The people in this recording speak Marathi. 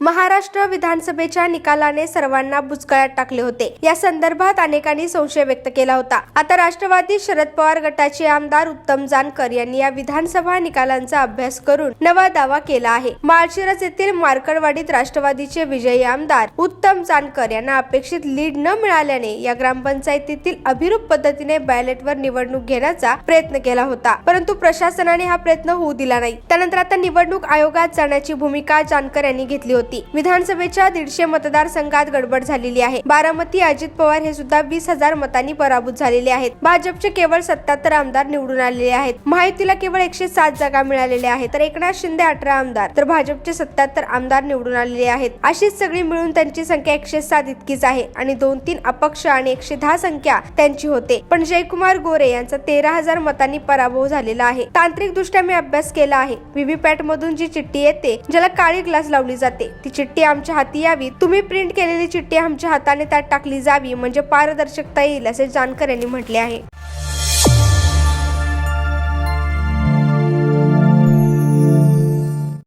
महाराष्ट्र विधानसभेच्या निकालाने सर्वांना बुचकळ्यात टाकले होते. या संदर्भात अनेकांनी संशय व्यक्त केला होता. आता राष्ट्रवादी शरद पवार गटाचे आमदार उत्तम जानकर यांनी या विधानसभा निकालांचा अभ्यास करून नवा दावा केला आहे. माळशिरस येथील मार्कडवाडीत राष्ट्रवादीचे विजयी आमदार उत्तम जानकर यांना अपेक्षित लीड न मिळाल्याने या ग्रामपंचायतीतील अभिरूप पद्धतीने बॅलेटवर निवडणूक घेण्याचा प्रयत्न केला होता. परंतु प्रशासनाने हा प्रयत्न होऊ दिला नाही. त्यानंतर आता निवडणूक आयोगात जाण्याची भूमिका जानकर यांनी घेतली होती. विधानसभेच्या दीडशे मतदारसंघात गडबड झालेली आहे. बारामती अजित पवार हे सुद्धा वीस हजार मतांनी पराभूत झालेले आहेत. भाजपचे केवळ सत्याहत्तर आमदार निवडून आलेले आहेत. महायुतीला केवळ एकशे सात जागा मिळालेल्या आहेत. तर एकनाथ शिंदे अठरा आमदार तर भाजपचे सत्याहत्तर आमदार निवडून आलेले आहेत. अशीच सगळी मिळून त्यांची संख्या एकशे सात इतकीच आहे आणि दोन तीन अपक्ष आणि एकशे दहा संख्या त्यांची होते. पण जयकुमार गोरे यांचा तेरा हजार मतांनी पराभव झालेला आहे. तांत्रिक दृष्ट्या मी अभ्यास केला आहे. व्हीव्हीपॅट मधून जी चिठ्ठी येते ज्याला काळी ग्लास लावली जाते ती चिठ्ठी आमच्या हाती यावी. तुम्ही प्रिंट केलेली चिठ्ठी आमच्या हाताने त्यात टाकली जावी. म्हणजे पारदर्शकता येईल असे जानकर यांनी म्हटले आहे.